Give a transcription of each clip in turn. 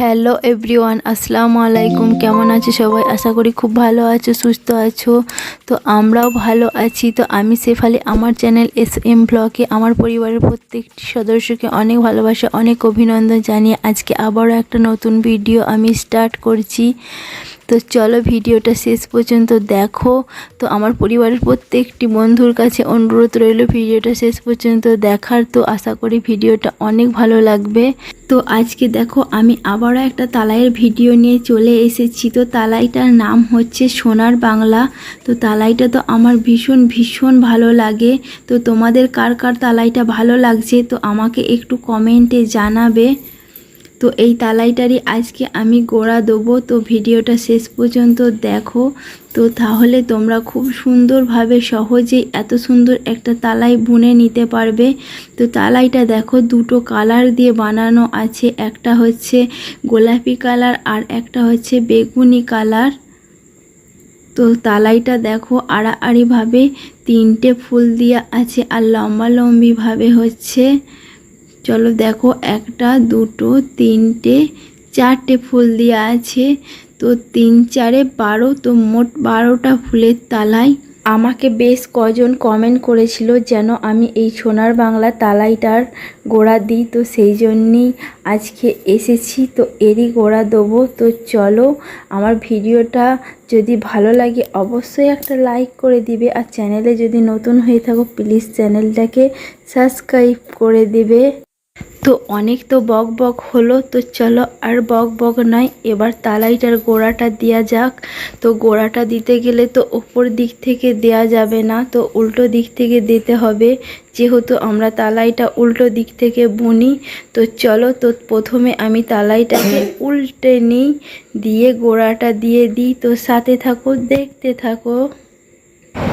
Hello everyone, আসসালামু আলাইকুম। কেমন আছো সবাই? আশা করি খুব ভালো আছো, সুস্থ আছো। তো আমরাও ভালো আছি। তো আমি শেফালি আমার চ্যানেল এস এম ব্লগে আমার পরিবারের প্রত্যেকটি সদস্যকে অনেক ভালোবাসে, অনেক অভিনন্দন জানিয়ে আজকে আবারও একটা নতুন ভিডিও আমি স্টার্ট করছি। তো চলো ভিডিওটা শেষ পর্যন্ত দেখো। তো আমার পরিবারের প্রত্যেকটি বন্ধুর কাছে অনুরোধ রইল ভিডিওটা শেষ পর্যন্ত দেখার। তো আশা করি ভিডিওটা অনেক ভালো লাগবে। তো আজকে দেখো আমি আবারও একটা তালাইয়ের ভিডিও নিয়ে চলে এসেছি। তো তালাইটার নাম হচ্ছে সোনার বাংলা। তো তালাইটা তো আমার ভীষণ ভীষণ ভালো লাগে। তো তোমাদের কার কার তালাইটা ভালো লাগছে? তো আমাকে একটু কমেন্টে জানাবে। তো এই তালাইটারই আজকে আমি গোড়া দেবো। তো ভিডিওটা শেষ পর্যন্ত দেখো। তো তাহলে তোমরা খুব সুন্দরভাবে সহজেই এত সুন্দর একটা তালাই বুনে নিতে পারবে। তো তালাইটা দেখো, দুটো কালার দিয়ে বানানো আছে। একটা হচ্ছে গোলাপি কালার আর একটা হচ্ছে বেগুনি কালার। তো তালাইটা দেখো, আড়াআড়িভাবে তিনটে ফুল দিয়া আছে আর লম্বা লম্বিভাবে হচ্ছে। চলো দেখো, একটা, দুটো, তিনটে, চারটে ফুল দেওয়া আছে। তো তিন, চারে বারো, তো মোট বারোটা ফুলের তালাই আমাকে বেশ কজন কমেন্ট করেছিল যেন আমি এই সোনার বাংলা তালাইটার গোড়া দিই, তো সেই জন্যেই আজকে এসেছি। তো এরই গোড়া দেবো। তো চলো, আমার ভিডিওটা যদি ভালো লাগে অবশ্যই একটা লাইক করে দিবে। আর চ্যানেলে যদি নতুন হয়ে থাকো প্লিজ চ্যানেলটাকে সাবস্ক্রাইব করে দিবে। তো অনেক তো বক বক হলো, তো চলো আর বক বক নয়, এবার তালাইটার গোড়াটা দেওয়া যাক। তো গোড়াটা দিতে গেলে তো ওপর দিক থেকে দেয়া যাবে না, তো উল্টো দিক থেকে দিতে হবে। যেহেতু আমরা তালাইটা উল্টো দিক থেকে বুনি, তো চলো তো প্রথমে আমি তালাইটাকে উল্টে নিই, দিয়ে গোড়াটা দিয়ে দিই। তো সাথে থাকো, দেখতে থাকো।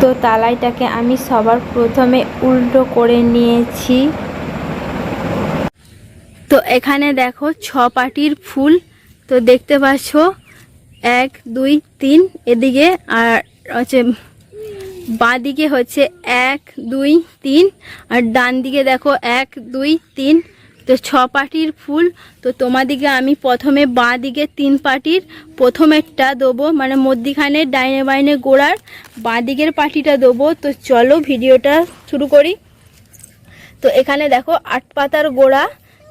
তো তালাইটাকে আমি সবার প্রথমে উল্টো করে নিয়েছি। তো এখানে দেখো ছ পাটির ফুল। তো দেখতে পাচ্ছ, এক, দুই, তিন, এদিকে আর হচ্ছে বাঁ দিকে হচ্ছে এক, দুই, তিন, আর ডান দিকে দেখো এক, দুই, তিন। তো ছ পাটির ফুল। তো তোমাদিকে আমি প্রথমে বাঁ দিকে তিন পাটির, প্রথমেরটা দেবো মানে মধ্যিখানে ডাইনে বাইনে গোড়ার বাঁ দিকের পাটিটা দেবো। তো চলো ভিডিওটা শুরু করি। তো এখানে দেখো আট পাতার গোড়া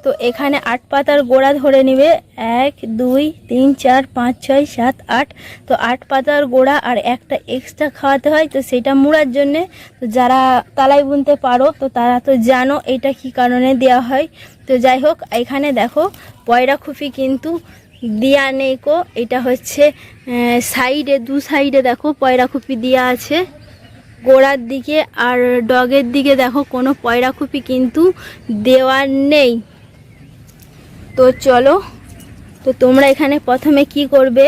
তো এখানে আট পাতার গোড়া ধরে নেবে। এক, দুই, তিন, চার, পাঁচ, ছয়, সাত, আট। তো আট পাতার গোড়া আর একটা এক্সট্রা খাওয়াতে হয়, তো সেটা মুড়ার জন্যে। তো যারা তালাই বুনতে পারো, তো তারা তো জানো এটা কি কারণে দেওয়া হয়। তো যাই হোক, এখানে দেখো, পয়রা খুফি কিন্তু দেওয়া নেই কো। এটা হচ্ছে সাইডে, দু সাইডে দেখো পয়রা খুপি দেওয়া আছে। গোড়ার দিকে আর ডগের দিকে দেখো কোনো পয়রা খুপি কিন্তু দেওয়ার নেই। তো চলো, তো তোমরা এখানে প্রথমে কি করবে?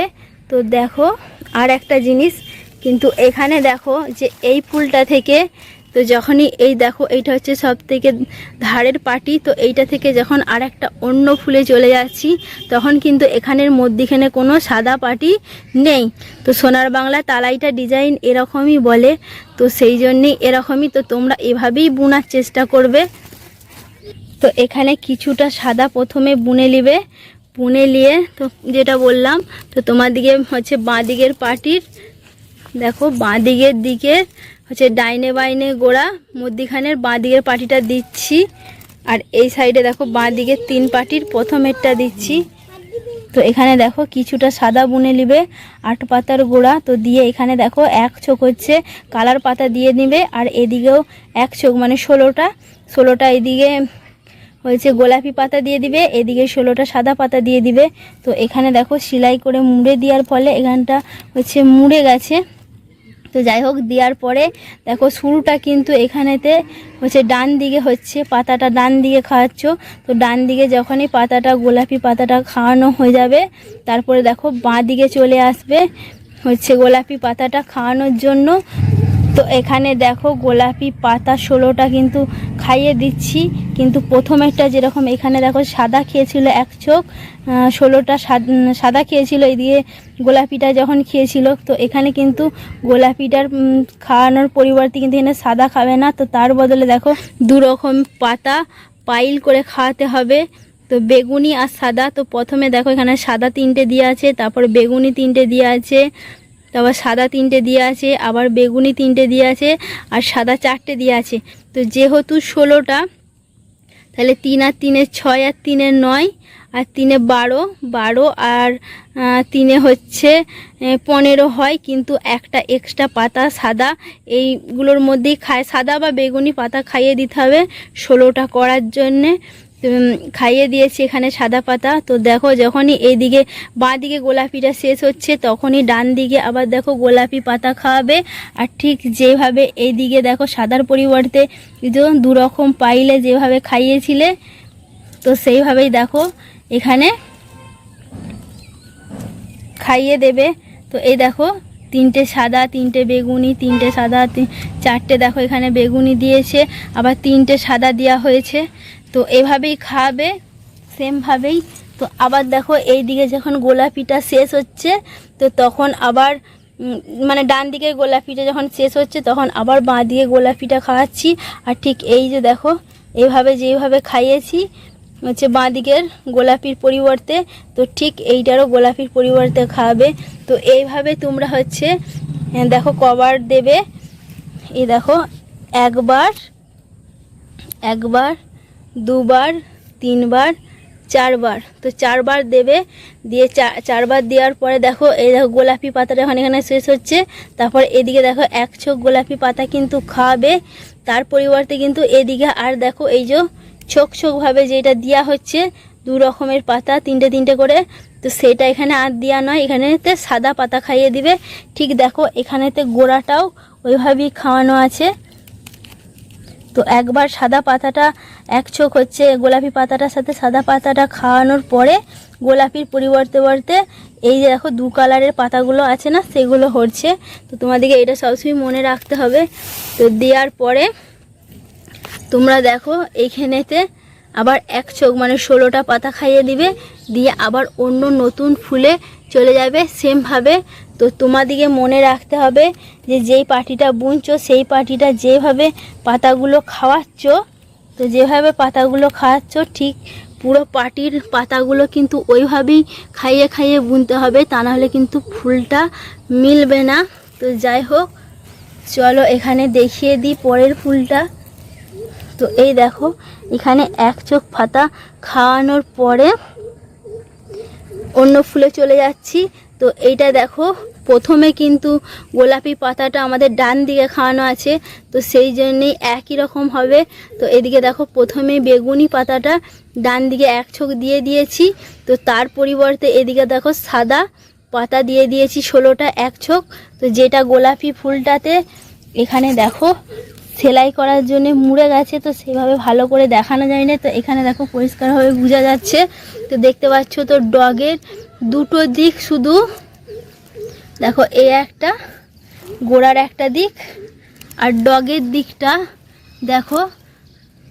তো দেখো, আর একটা জিনিস, কিন্তু এখানে দেখো যে এই ফুলটা থেকে, তো যখনই এই দেখো, এইটা হচ্ছে সব থেকে ধারের পাটি, তো এইটা থেকে যখন আর একটা অন্য ফুলে চলে যাচ্ছি, তখন কিন্তু এখানের মধ্যিখানে কোনো সাদা পাটি নেই। তো সোনার বাংলা তালাইটা ডিজাইন এরকমই বলে, তো সেই জন্যেই এরকমই, তো তোমরা এভাবেই বোনার চেষ্টা করবে। তো এখানে কিছুটা সাদা প্রথমে বুনে নিবে। বুনে নিয়ে তো যেটা বললাম, তো তোমার দিকে হচ্ছে বাঁ দিকের পাটির, দেখো বাঁ দিকের দিকে হচ্ছে ডাইনে বাইনে গোড়া, মধ্যিখানের বাঁ দিকের পাটিটা দিচ্ছি। আর এই সাইডে দেখো বাঁ দিকের তিন পাটির প্রথমেরটা দিচ্ছি। তো এখানে দেখো কিছুটা সাদা বুনে নিবে, আট পাতার গোড়া, তো দিয়ে এখানে দেখো এক চোখ হচ্ছে কালার পাতা দিয়ে নিবে, আর এদিকেও এক চোখ মানে ষোলোটা ষোলোটা এদিকে হয়েছে গোলাপি পাতা দিয়ে দিবে, এদিকে ষোলোটা সাদা পাতা দিয়ে দিবে। তো এখানে দেখো সেলাই করে মুড়ে দেওয়ার ফলে এখানটা হচ্ছে মুড়ে গেছে। তো যাই হোক, দেওয়ার পরে দেখো শুরুটা কিন্তু এখানেতে হচ্ছে ডান দিকে হচ্ছে পাতাটা ডান দিকে খাওয়াচ্ছ। তো ডান দিকে যখনই পাতাটা, গোলাপি পাতাটা খাওয়ানো হয়ে যাবে, তারপরে দেখো বাঁ দিকে চলে আসবে হচ্ছে গোলাপি পাতাটা খাওয়ানোর জন্য। তো এখানে দেখো গোলাপি পাতা ষোলোটা কিন্তু খাইয়ে দিচ্ছি। কিন্তু প্রথমেরটা যেরকম এখানে দেখো সাদা খেয়েছিল এক চোখ ষোলোটা সাদা খেয়েছিল এই দিয়ে গোলাপিটা যখন খেয়েছিল। তো এখানে কিন্তু গোলাপিটার খাওয়ানোর পরিবর্তে কিন্তু এখানে সাদা খাবে না। তো তার বদলে দেখো দু রকম পাতা পাইল করে খাওয়াতে হবে। তো বেগুনি আর সাদা, তো প্রথমে দেখো এখানে সাদা তিনটে দিয়ে আছে, তারপর বেগুনি তিনটে দিয়ে আছে। তারপর সাদা তিনটে দিয়ে আছে, আবার বেগুনি তিনটে দিয়ে আছে, আর সাদা চারটে দিয়ে আছে। তো যেহেতু ষোলোটা, তাহলে তিন আর তিনের ছয় আর তিনের নয়, আর তিনে বারো বারো আর তিনে হচ্ছে পনেরো হয়, কিন্তু একটা এক্সট্রা পাতা সাদা, এইগুলোর মধ্যেই খায়, সাদা বা বেগুনি পাতা খাইয়ে দিতে হবে ষোলোটা করার জন্যে। খাইয়ে দিয়েছি এখানে সাদা পাতা। তো দেখো যখনই এইদিকে বাঁ দিকে গোলাপিটা শেষ হচ্ছে, তখনই ডান দিকে আবার দেখো গোলাপি পাতা খাওয়াবে। আর ঠিক যেভাবে এইদিকে দেখো সাদার পরিবর্তে কিন্তু দু রকম পাইলে যেভাবে খাইয়েছিলে, তো সেইভাবেই দেখো এখানে খাইয়ে দেবে। তো এই দেখো তিনটে সাদা, তিনটে বেগুনি, তিনটে সাদা চারটে দেখো এখানে বেগুনি দিয়েছে, আবার তিনটে সাদা দেওয়া হয়েছে। তো এভাবেই খাবে সেমভাবেই তো আবার দেখো এই দিকে যখন গোলাপিটা শেষ হচ্ছে, তো তখন আবার মানে ডান দিকে গোলাপিটা যখন শেষ হচ্ছে, তখন আবার বাঁ দিকে গোলাপিটা খাওয়াচ্ছি। আর ঠিক এই যে দেখো এইভাবে যেইভাবে খাইয়েছি, হচ্ছে বাঁ দিকের গোলাপির পরিবর্তে, তো ঠিক এইটারও গোলাপির পরিবর্তে খাওয়াবে তো এইভাবে তোমরা হচ্ছে দেখো কভার দেবে। এই দেখো, একবার একবার দুবার, তিনবার, চারবার। তো চারবার দেবে, দিয়ে চারবার দেওয়ার পরে দেখো, এই দেখো গোলাপি পাতাটা এখন এখানে শেষ হচ্ছে। তারপর এদিকে দেখো এক ছোক গোলাপি পাতা কিন্তু খাওয়াবে তার পরিবর্তে কিন্তু এদিকে আর দেখো, এই যে ছোক ছোকভাবে যেটা দেওয়া হচ্ছে, দু রকমের পাতা, তিনটে তিনটে করে। তো সেটা এখানে আর দেওয়া নয়, এখানেতে সাদা পাতা খাইয়ে দিবে। ঠিক দেখো, এখানেতে গোড়াটাও ওইভাবেই খাওয়ানো আছে। তো একবার সাদা পাতাটা এক চোখ হচ্ছে গোলাপি পাতাটার সাথে সাদা পাতাটা খাওয়ানোর পরে গোলাপির পরিবর্তে বর্তে এই যে দেখো দু কালারের পাতাগুলো আছে না, সেগুলো হচ্ছে। তো তোমাদেরকে এটা সবসময় মনে রাখতে হবে। তো দেওয়ার পরে তোমরা দেখো এইখানেতে আবার এক চোখ মানে ষোলোটা পাতা খাইয়ে দিবে, দিয়ে আবার অন্য নতুন ফুলে চলে যাবে সেমভাবে। তো তোমাদিকে মনে রাখতে হবে যে যেই পাটিটা বুনছো, সেই পাটিটা যেভাবে পাতাগুলো খাওয়াচ্ছ তো যেভাবে পাতাগুলো খাওয়াচ্ছ ঠিক পুরো পাটির পাতাগুলো কিন্তু ওইভাবেই খাইয়ে খাইয়ে বুনতে হবে, তা নাহলে কিন্তু ফুলটা মিলবে না। তো যাই হোক, চলো এখানে দেখিয়ে দিই পরের ফুলটা। তো এই দেখো, এখানে এক চোখ পাতা খাওয়ানোর পরে অন্য ফুলে চলে যাচ্ছি। তো এইটা দেখো প্রথমে কিন্তু গোলাপি পাতাটা আমাদের ডান দিকে খাওয়ানো আছে, তো সেই জন্যেই একই রকম হবে। তো এদিকে দেখো, প্রথমে বেগুনি পাতাটা ডান দিকে এক চোখ দিয়ে দিয়েছি, তো তার পরিবর্তে এদিকে দেখো সাদা পাতা দিয়ে দিয়েছি ষোলোটা এক চোখ তো যেটা গোলাপি ফুলটাতে এখানে দেখো সেলাই করার জন্য মুড়ে গেছে, তো সেভাবে ভালো করে দেখানো যায় না তো এখানে দেখো পরিষ্কারভাবে বোঝা যাচ্ছে। তো দেখতে পাচ্ছ তো ডগের দুটো দিক শুধু দেখো, এ একটা, গোড়ার একটা দিক, আর ডগের দিকটা দেখো,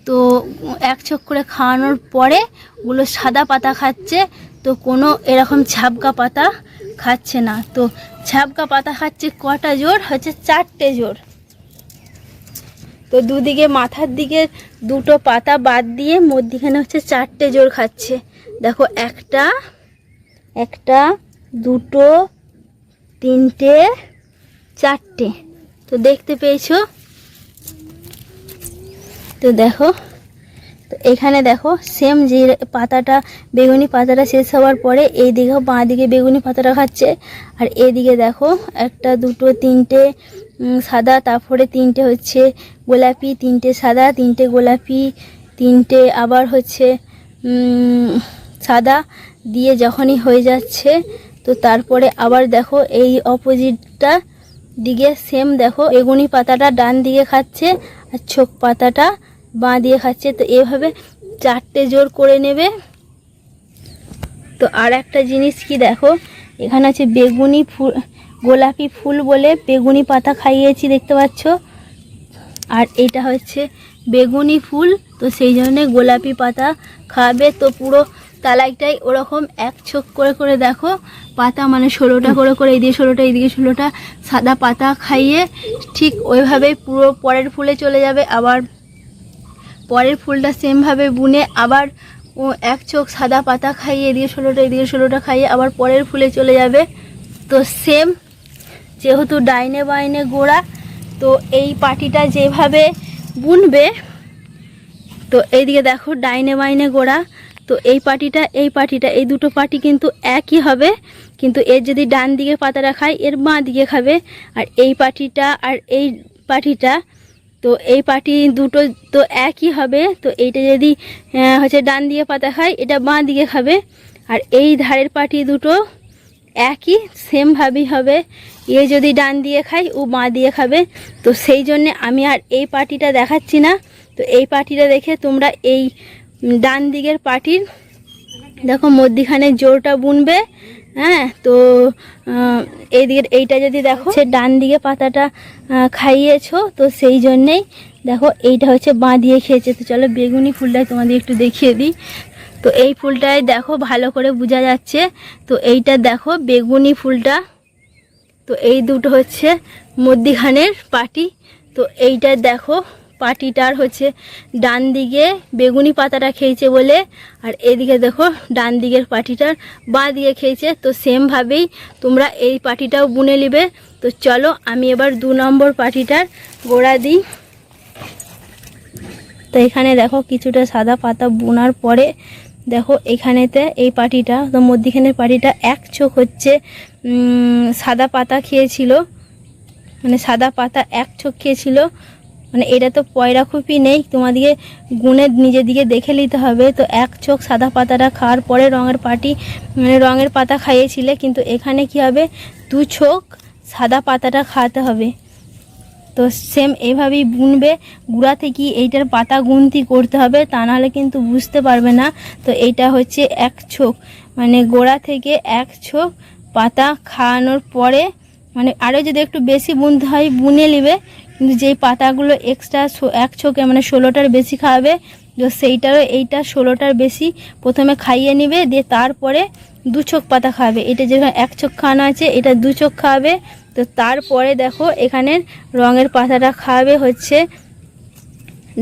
তো এক চোখ করে খাওয়ানোর পরে ওগুলো সাদা পাতা খাচ্ছে, তো কোনো এরকম ছাবকা পাতা খাচ্ছে না। তো ছাবকা পাতা খাচ্ছে কটা জোর? হচ্ছে চারটে জোর। তো দুদিকে মাথার দিকে দুটো পাতা বাদ দিয়ে মধ্যিখানে হচ্ছে চারটে জোর খাচ্ছে। দেখো, একটা একটা, দুটো তিনটে, চারটে। তো দেখতে পেয়েছ? তো দেখো, তো এখানে দেখো সেম যে পাতাটা, বেগুনি পাতাটা শেষ হওয়ার পরে এই দিকে, বাঁ দিকে বেগুনি পাতাটা খাচ্ছে। আর এদিকে দেখো, একটা, দুটো, তিনটে সাদা, তারপরে তিনটে হচ্ছে গোলাপি, তিনটে সাদা, তিনটে গোলাপি, তিনটে আবার হচ্ছে সাদা। দিয়ে যখনই হয়ে যাচ্ছে তো তারপরে আবার দেখো এই অপোজিটটা দিকে সেম দেখো, বেগুনি পাতাটা ডান দিকে খাচ্ছে আর ছোক পাতাটা বাঁ দিয়ে খাচ্ছে। তো এভাবে চারটে জোর করে নেবে। তো আর একটা জিনিস কি দেখো, এখানে আছে বেগুনি ফুল, গোলাপি ফুল বলে বেগুনি পাতা খাইয়েছি, দেখতে পাচ্ছ? আর এটা হচ্ছে বেগুনি ফুল, তো সেই জন্যে গোলাপি পাতা খাবে। তো পুরো তালাইটাই ওরকম এক ছোক করে করে দেখো। পাতা মানে ষোলোটা করে করে এইদিকে ষোলোটা এইদিকে ষোলোটা। সাদা পাতা খাইয়ে ঠিক ওইভাবেই পুরো পরের ফুলে চলে যাবে। আবার পরের ফুলটা সেমভাবে বুনে আবার এক চোখ সাদা পাতা খাইয়ে এদিকে ষোলোটা এদিকে ষোলোটা খাইয়ে আবার পরের ফুলে চলে যাবে। তো সেম, যেহেতু ডাইনে বাইনে গোড়া, তো এই পাটিটা যেভাবে বুনবে, তো এইদিকে দেখো ডাইনে বাইনে গোড়া। তো এই পাটিটা এই পাটিটা, এই দুটো পাটি কিন্তু একই হবে। কিন্তু এর যদি ডান দিকে পাতাটা খায়, এর বাঁ দিকে খাবে। আর এই পাটিটা আর এই পাটিটা, তো এই পাটি দুটো তো একই হবে। তো এইটা যদি হচ্ছে ডান দিকে পাতা খায়, এটা বাঁ দিকে খাবে। আর এই ধারের পাটি দুটো একই সেমভাবেই হবে। এ যদি ডান দিয়ে খায়, ও বাঁ দিয়ে খাবে। তো সেই জন্যে আমি আর এই পাটিটা দেখাচ্ছি না। তো এই পাটিটা দেখে তোমরা এই ডান দিকের পাটির দেখো মধ্যিখানে জোরটা বুনবে হ্যাঁ তো আহ, এই দিকের এইটা যদি দেখো সে ডান দিকে পাতাটা খাইয়েছো তো সেই জন্যেই দেখো এইটা হচ্ছে বাঁ দিয়ে খেয়েছে। তো চলো বেগুনি ফুলটাই তোমাদের একটু দেখিয়ে দিই। তো এই ফুলটায় দেখো ভালো করে বোঝা যাচ্ছে। তো এইটা দেখো বেগুনি ফুলটা। তো এই দুটো হচ্ছে মধ্যিখানের পাটি। তো এইটা দেখো পাটিটার হচ্ছে ডান দিকে বেগুনি পাতাটা খেয়েছে বলে, আর এদিকে দেখো ডান দিকের পাটিটার বাঁ দিকে খেয়েছে। তো সেমভাবেই তোমরা এই পাটিটাও বুনে নিবে। তো চলো আমি এবার দু নম্বর পাটিটার গোড়া দিই। তো এখানে দেখো কিছুটা সাদা পাতা বোনার পরে দেখো এখানেতে এই পাটিটা, তো মধ্যিখানের পাটিটা এক চোখ হচ্ছে সাদা পাতা খেয়েছিল। মানে সাদা পাতা এক চোখ খেয়েছিল। মানে এটা তো পয়রা খুপি নেই, তোমাদিকে গুনে নিজের দিকে দেখে নিতে হবে। তো এক চোখ সাদা পাতাটা খাওয়ার পরে রঙের পাটি মানে রঙের পাতা খাইয়েছিলে, কিন্তু এখানে কি হবে? দু চোখ সাদা পাতাটা খাওয়াতে হবে। তো সেম এভাবেই বুনবে, গুঁড়া থেকে এইটার পাতা গুনতি করতে হবে, তা নাহলে কিন্তু বুঝতে পারবে না। তো এইটা হচ্ছে এক ছোক মানে গোড়া থেকে এক ছোক পাতা খাওয়ানোর পরে মানে আরও যদি একটু বেশি বুনতে হয়, বুনে নেবে কিন্তু যেই পাতাগুলো এক্সট্রা এক ছোকে মানে ষোলোটার বেশি খাওয়াবে তো সেইটারও এইটা ষোলোটার বেশি প্রথমে খাইয়ে নেবে, দিয়ে তারপরে দু চোখ পাতা খাওয়াবে এটা যেখানে এক চোখ খাওয়ানো আছে, এটা দু চোখ খাওয়াবে তো তারপরে দেখো, এখানে রঙের পাতাটা খাওয়াবে হচ্ছে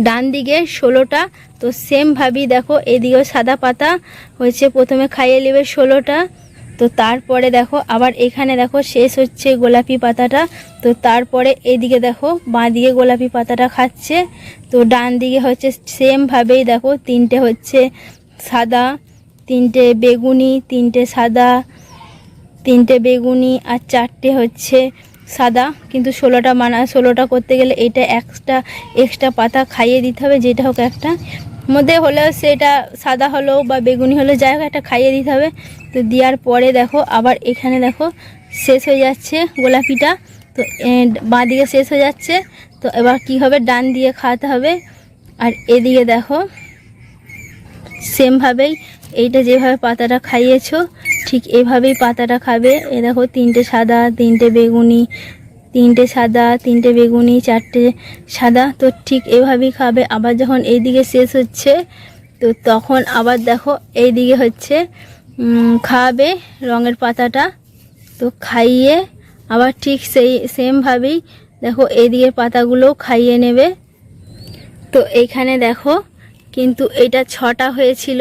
ডান দিকে ষোলোটা। তো সেমভাবেই দেখো, এদিকেও সাদা পাতা হচ্ছে প্রথমে খাইয়ে নেবে ষোলোটা। তো তারপরে দেখো, আবার এখানে দেখো শেষ হচ্ছে গোলাপি পাতাটা। তো তারপরে এদিকে দেখো, বাঁ দিকে গোলাপি পাতাটা খাচ্ছে। তো ডান দিকে হচ্ছে সেমভাবেই দেখো, তিনটে হচ্ছে সাদা, তিনটে বেগুনি, তিনটে সাদা, তিনটে বেগুনি আর চারটে হচ্ছে সাদা। কিন্তু ষোলোটা মানা, ষোলোটা করতে গেলে এটা এক্সট্রা এক্সট্রা পাতা খাইয়ে দিতে হবে, যেটা হোক একটা। মধ্যে হলেও সেটা সাদা হলেও বা বেগুনি হলেও যাই হোক একটা খাইয়ে দিতে হবে। তো দেওয়ার পরে দেখো, আবার এখানে দেখো, শেষ হয়ে যাচ্ছে গোলাপিটা। তো বাঁ দিকে শেষ হয়ে যাচ্ছে। তো এবার কি হবে? ডান দিয়ে খাওয়াতে হবে। আর এদিকে দেখো, সেমভাবেই এইটা যেভাবে পাতাটা খাইয়েছো, ঠিক এভাবেই পাতাটা খাবে। এ দেখো, তিনটে সাদা, তিনটে বেগুনি তিনটে সাদা, তিনটে বেগুনি, চারটে সাদা। তো ঠিক এভাবেই খাবে। আবার যখন এইদিকে শেষ হচ্ছে, তো তখন আবার দেখো এই দিকে হচ্ছে খাওয়াবে রঙের পাতাটা। তো খাইয়ে আবার ঠিক সেই, সেমভাবেই দেখো এইদিকের পাতাগুলোও খাইয়ে নেবে। তো এইখানে দেখো কিন্তু এটা ছটা হয়েছিল।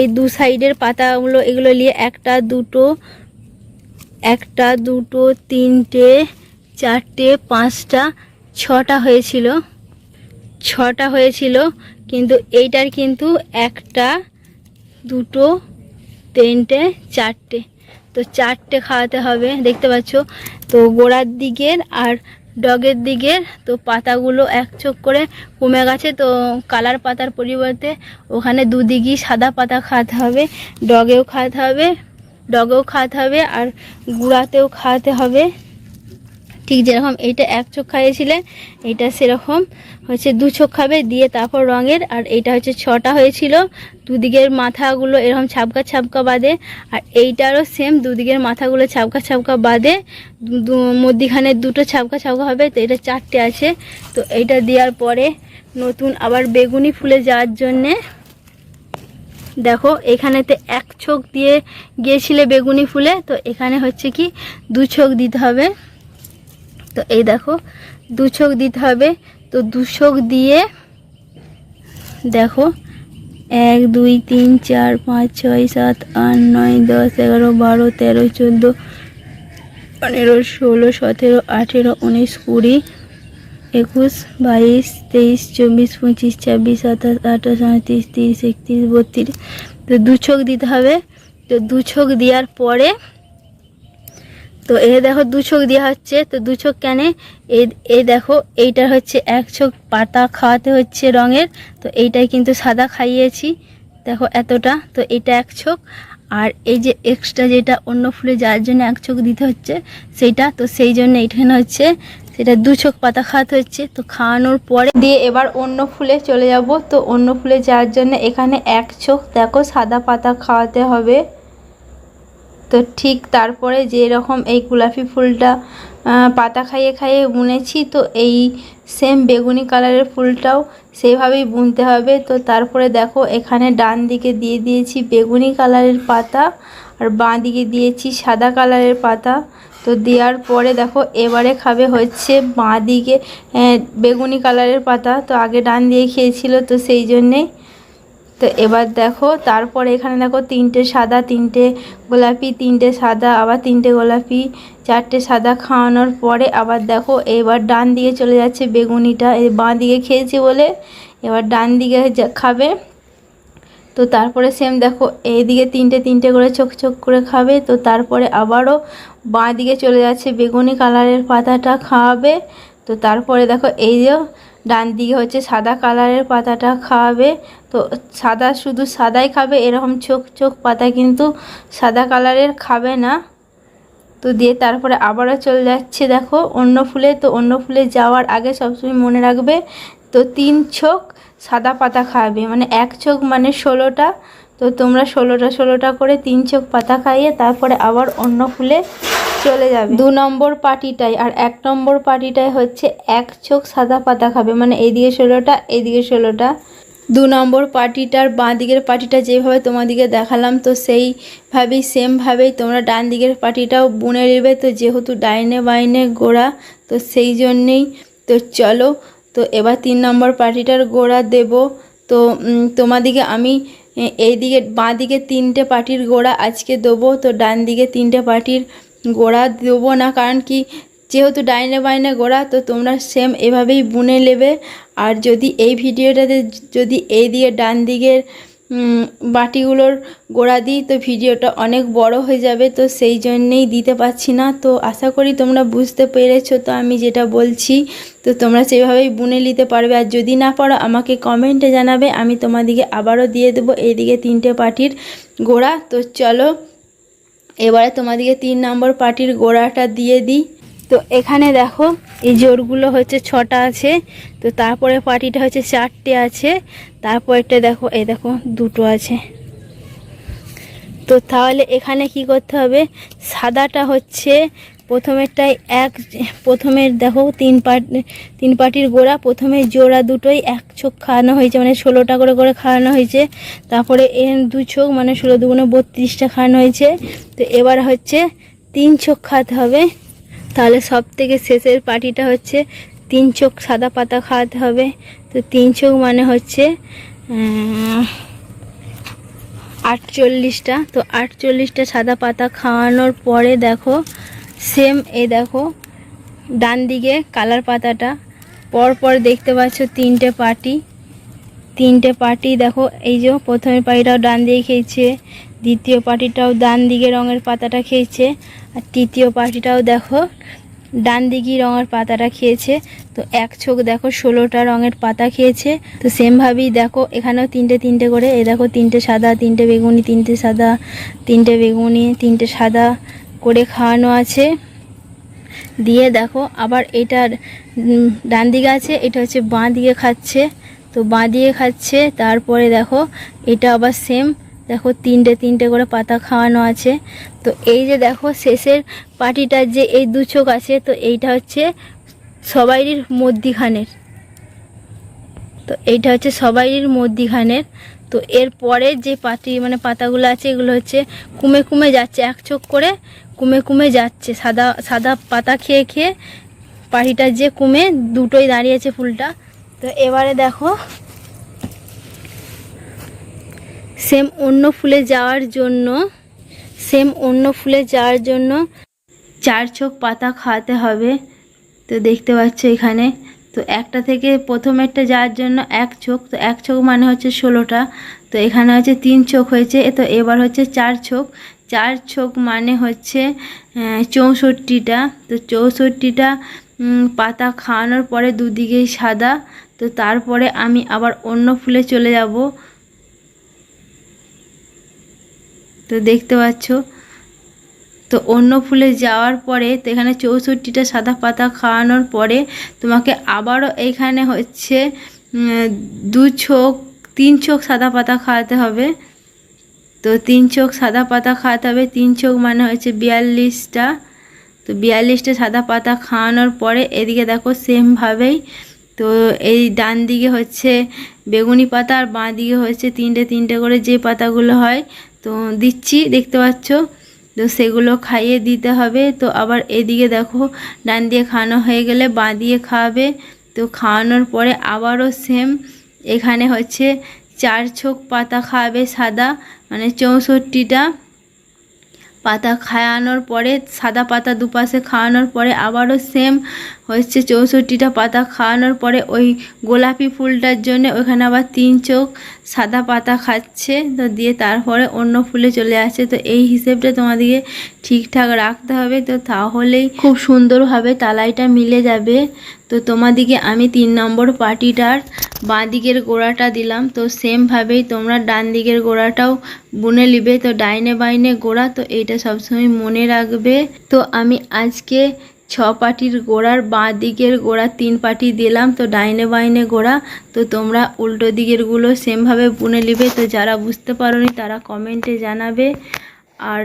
এই দু সাইডের পাতাগুলো, এগুলো নিয়ে একটা, দুটো একটা, দুটো, তিনটে, চারটে, পাঁচটা, ছটা হয়েছিল। ছটা হয়েছিল, কিন্তু এইটার কিন্তু একটা, দুটো, তিনটে, চারটে। তো চারটে খাওয়াতে হবে, দেখতে পাচ্ছ? তো গোড়ার দিকের আর ডগের দিকের, তো পাতাগুলো এক চোখ করে কমে গেছে। তো কালার পাতার পরিবর্তে ওখানে দুদিকেই সাদা পাতা খাওয়াতে হবে, ডগেও খাওয়াতে হবে ডগেও খাওয়াতে হবে আর গুঁড়াতেও খাওয়াতে হবে। ঠিক যেরকম এইটা এক চোখ খাইয়েছিলে, এইটা সেরকম হচ্ছে দু চোখ খাবে, দিয়ে তারপর রঙের, আর এইটা হচ্ছে ছটা হয়েছিল। দুদিকের মাথাগুলো এরকম ছাপকা ছাপকা বাদে আর এইটারও সেম দুদিকের মাথাগুলো ছাপকা ছাপকা দু- মধ্যিখানে দুটো ছাপকা ছাপকা হবে, তো এটা চারটে আছে। তো এইটা দেওয়ার পরে নতুন আবার বেগুনি ফুলে যাওয়ার জন্যে দেখো, এখানেতে এক ছোক দিয়ে গিয়েছিলে বেগুনি ফুলে, তো এখানে হচ্ছে কি দু চোখ দিতে হবে। তো এই দেখো, দু চোখ দিতে হবে। তো দু চোখ দিয়ে দেখো, এক, দুই, তিন, চার, পাঁচ, ছয়, সাত, আট, নয়, দশ, এগারো, বারো, তেরো, চোদ্দ, পনেরো, ষোলো, সতেরো, আঠেরো, উনিশ, কুড়ি একুশ, বাইশ, তেইশ, চব্বিশ, পঁচিশ, ছাব্বিশ, সাতাশ, আঠাশ উনত্রিশ তিরিশ, একত্রিশ, বত্রিশ। তো দু ছক দিতে হবে। তো দু ছক দেওয়ার পরে, তো এ দেখো দু ছক দেওয়া হচ্ছে। তো দু ছক কেন? এই দেখো এইটা হচ্ছে এক ছক পাতা খাওয়াতে হচ্ছে রঙের। তো এইটাই কিন্তু সাদা খাইয়েছি। দেখো এতটা। তো এটা এক ছক আর এই যে এক্সট্রা যেটা অন্য ফুলে যার জন্য এক ছক দিতে হচ্ছে, সেইটা। তো সেই জন্য এইখানে হচ্ছে সেটা দু ছক পাতা খাওয়াতে হচ্ছে, তো খাওয়ানোর পরে দিয়ে এবার অন্য ফুলে চলে যাব। তো অন্য ফুলে যাওয়ার জন্য এখানে এক ছক দেখো সাদা পাতা খাওয়াতে হবে। তো ঠিক তারপরে যে রকম এই গোলাপি ফুলটা পাতা খাইয়ে খাইয়ে বুনেছি, তো এই সেম বেগুনি কালারের ফুলটাও সেইভাবেই বুনতে হবে। তো তারপরে দেখো এখানে ডান দিকে দিয়ে দিয়েছি বেগুনি কালারের পাতা, আর বাঁ দিকে দিয়েছি সাদা কালারের পাতা। তো দেওয়ার পরে দেখো, এবারে খাবে হচ্ছে বাঁ দিকে বেগুনি কালারের পাতা। তো আগে ডান দিয়ে খেয়েছিল তো সেই জন্যেই তো এবার দেখো, তারপরে এখানে দেখো তিনটে সাদা, তিনটে গোলাপি, তিনটে সাদা, আবার তিনটে গোলাপি, চারটে সাদা খাওয়ানোর পরে আবার দেখো, এবার ডান দিকে চলে যাচ্ছে বেগুনিটা। বাঁ দিকে খেয়েছে বলে, এবার ডান দিকে খাবে। তো তারপরে সেম দেখো, এইদিকে তিনটে তিনটে করে চোখ চোখ করে খাবে, তো তারপরে আবারও বাঁ দিকে চলে যাচ্ছে বেগুনি কালারের পাতাটা খাওয়াবে তো তারপরে দেখো এই যে ডান দিকে হচ্ছে সাদা কালারের পাতাটা খাওয়াবে তো সাদা শুধু সাদাই খাবে, এরকম চোখ চোখ পাতা কিন্তু সাদা কালারের খাবে না। তো দিয়ে তারপরে আবারও চলে যাচ্ছে দেখো অন্য ফুলে, তো অন্য ফুলে যাওয়ার আগে সবসময় মনে রাখবে, তো তিন চোখ সাদা পাতা খাওয়াবে মানে এক চোখ মানে ষোলোটা, তো তোমরা ষোলোটা ষোলোটা করে তিন চোখ পাতা খাইয়ে তারপরে আবার অন্য ফুলে চলে যাবে। দু নম্বর পাটিটাই, আর এক নম্বর পাটিটাই হচ্ছে এক চোখ সাদা পাতা খাবে। মানে এদিকে ষোলোটা এদিকে ষোলোটা। দু নম্বর পার্টিটার বাঁ দিকের পার্টিটা যেভাবে তোমাদিকে দেখালাম, তো সেইভাবেই, সেমভাবেই তোমরা ডান দিকের পার্টিটাও বুনে নেবে। তো যেহেতু ডাইনে বাইনে গোড়া, তো সেই জন্যেই, তো চলো তো এবার তিন নম্বর পার্টিটার গোড়া দেব। তো তোমাদিকে আমি এই এইদিকে বাঁ দিকে তিনটে পার্টির গোড়া আজকে দেবো। তো ডান দিকে তিনটে পার্টির গোড়া দেবো না, কারণ কি যেহেতু ডাইনে বাইনে গোড়া, তো তোমরা সেম এভাবেই বুনে নেবে। আর যদি এই ভিডিওটাতে যদি এই দিকে ডান দিকের বাটিগুলোর গোড়া দিই, তো ভিডিওটা অনেক বড় হয়ে যাবে, তো সেই জন্যেই দিতে পারছি না। তো আশা করি তোমরা বুঝতে পেরেছ, তো আমি যেটা বলছি, তো তোমরা সেভাবেই বুনে নিতে পারবে। আর যদি না পারো, আমাকে কমেন্টে জানাবে, আমি তোমাদিকে আবারও দিয়ে দেবো এইদিকে তিনটে পাটির গোড়া। তো চলো, এবারে তোমাদেরকে তিন নম্বর পার্টির গোড়াটা দিয়ে দিই। তো এখানে দেখো, এই জোরগুলো হচ্ছে ছটা আছে, তো তারপরে পাটিটা হচ্ছে চারটে আছে, তারপরটা দেখো, এই দেখো দুটো আছে। তো তাহলে এখানে কি করতে হবে? সাদাটা হচ্ছে প্রথমেরটাই এক, প্রথমের দেখো তিন পাট, তিন পাটির গোড়া, প্রথমে জোড়া দুটোই এক চোখ খাওয়ানো হয়েছে মানে ষোলোটা করে করে খাওয়ানো হয়েছে। তারপরে এর দু চোখ মানে ষোলো দুগুণে বত্রিশটা খাওয়ানো হয়েছে। তো এবার হচ্ছে তিন চোখ খাওয়াতে হবে। তাহলে সব থেকে শেষের পাটিটা হচ্ছে তিন চোখ সাদা পাতা খাওয়াতে হবে। তো তিন চোখ মানে হচ্ছে আটচল্লিশটা। তো আটচল্লিশটা সাদা পাতা খাওয়ানোর পরে দেখো সেম এ দেখো, ডান দিকে কালার পাতাটা। পর পর দেখতে পাচ্ছ তিনটে পাটি। তিনটে পাটি দেখো, এই যে প্রথমের পাটিটাও ডান দিকে খেয়েছে, দ্বিতীয় পাটিটাও ডান দিকে রঙের পাতাটা খেয়েছে। আর তৃতীয় পাটিটাও দেখো, ডান দিকে রঙের পাতাটা খেয়েছে। তো এক চোখ দেখো, ষোলোটা রঙের পাতা খেয়েছে। তো সেমভাবেই দেখো, এখানেও তিনটে তিনটে করে এ দেখো তিনটে সাদা, তিনটে বেগুনি, তিনটে সাদা, তিনটে বেগুনি, তিনটে সাদা করে খাওয়ানো আছে। দিয়ে দেখো, আবার এটার ডান দিকে আছে, এটা হচ্ছে বাঁ দিকে খাচ্ছে। তো বাঁ দিকে খাচ্ছে, তারপরে দেখো, এটা আবার সেম দেখো, তিনটে তিনটে করে পাতা খাওয়ানো আছে। তো এই যে দেখো, শেষের পাটিটার যে এই দু চোখ আছে, তো এইটা হচ্ছে সবাইয়ের মধ্যিখানের। তো এইটা হচ্ছে সবাইয়ের মধ্যিখানের। তো এর পরে যে পাতি মানে পাতাগুলো আছে, এগুলো হচ্ছে কুমে কুমে যাচ্ছে, এক চোখ করে কুমে কুমে যাচ্ছে। সাদা সাদা পাতা খেয়ে খেয়ে পাটিটার যে কুমে, দুটোই দাঁড়িয়েছে ফুলটা। তো এবারে দেখো সেম অন্য ফুলে যাওয়ার জন্য, সেম অন্য ফুলে যাওয়ার জন্য চার চোখ পাতা খাওয়াতে হবে। তো দেখতে পাচ্ছ এখানে, তো একটা থেকে প্রথমেরটা যাওয়ার জন্য এক চোখ, তো এক চোখ মানে হচ্ছে ষোলোটা। তো এখানে হচ্ছে তিন চোখ হয়েছে, তো এবার হচ্ছে চার চোখ। চার চোখ মানে হচ্ছে চৌষট্টিটা। তো চৌষট্টিটা পাতা খাওয়ানোর পরে দুদিকেই সাদা। তো তারপরে আমি আবার অন্য ফুলে চলে যাব। তো দেখতে পাচ্ছ? তো অন্য ফুলে যাওয়ার পরে তো এখানে চৌষট্টিটা সাদা পাতা খাওয়ানোর পরে তোমাকে আবারও এইখানে হচ্ছে দু চোখ, তিন চোখ সাদা পাতা খাওয়াতে হবে। তো তিন চোখ সাদা পাতা খাওয়াতে হবে, তিন চোখ মানে হচ্ছে বিয়াল্লিশটা। তো বিয়াল্লিশটা সাদা পাতা খাওয়ানোর পরে এদিকে দেখো সেমভাবেই তো এই ডান দিকে হচ্ছে বেগুনি পাতা আর বাঁ দিকে হচ্ছে তিনটে তিনটে করে যে পাতাগুলো হয় তো দিচ্ছি, দেখতে পাচ্ছ? তো সেগুলো খাইয়ে দিতে হবে। তো আবার এদিকে দেখো, ডান দিয়ে খাওয়ানো হয়ে গেলে বাঁ দিয়ে খাওয়াবে। তো খাওয়ানোর পরে আবারও সেম এখানে হচ্ছে চার ছোক পাতা খাওয়াবে সাদা মানে চৌষট্টিটা পাতা খাওয়ানোর পরে, সাদা পাতা দুপাশে খাওয়ানোর পরে আবারও সেম হচ্ছে চৌষট্টিটা পাতা খাওয়ানোর পরে ওই গোলাপি ফুলটার জন্য ওখানে আবার তিন চোখ সাদা পাতা খাচ্ছে। তো দিয়ে তারপরে অন্য ফুলে চলে আসছে। তো এই হিসেবটা তোমাদেরকে ঠিকঠাক রাখতে হবে। তো তাহলেই খুব সুন্দরভাবে তালাইটা মিলে যাবে। তো তোমাদিকে আমি তিন নম্বর পাটিটার বাঁ দিকের গোড়াটা দিলাম। তো সেমভাবেই তোমরা ডান দিকের গোড়াটাও বুনে নিবে। তো ডাইনে বাইনে গোড়া, তো এইটা সবসময় মনে রাখবে। তো আমি আজকে ছ পাটির গোড়ার বাঁ দিকের গোড়া তিন পাটি দিলাম, তো ডাইনে বাইনে গোড়া। তো তোমরা উল্টো দিকেরগুলো সেমভাবে বুনে নিবে। তো যারা বুঝতে পারোনি তারা কমেন্টে জানাবে। আর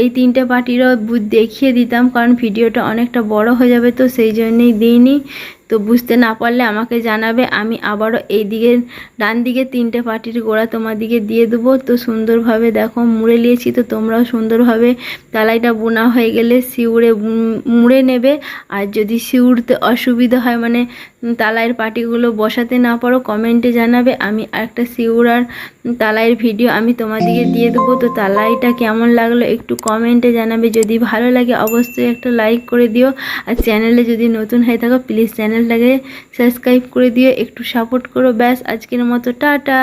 এই তিনটে পাটিরও দেখিয়ে দিতাম, কারণ ভিডিওটা অনেকটা বড় হয়ে যাবে, তো সেই জন্যই দিইনি। তো বুঝতে না পারলে আমাকে জানাবে, আমি আবারও এই দিকের ডান দিকে তিনটে পাটির গোড়া তোমার দিকে দিয়ে দেবো। তো সুন্দরভাবে দেখো, মুড়ে নিয়েছি তো তোমরাও সুন্দরভাবে তালাইটা বোনা হয়ে গেলে উম মুড়ে নেবে। আর যদি শিউরতে অসুবিধা হয় মানে তালাইয়ের পাটিগুলো বসাতে না পারো, কমেন্টে জানাবে। আমি একটা শিউর আর তালাইয়ের ভিডিও আমি তোমাদেরকে দিয়ে দেবো। তো তালাইটা কেমন লাগল একটু কমেন্টে জানাবে। যদি ভালো লাগে, অবশ্যই একটা লাইক করে দিও। আর চ্যানেলে যদি নতুন হয়ে থাকো, প্লিজ চ্যানেলটাকে সাবস্ক্রাইব করে দিও একটু সাপোর্ট করো ব্যাস আজকের মতো টাটা!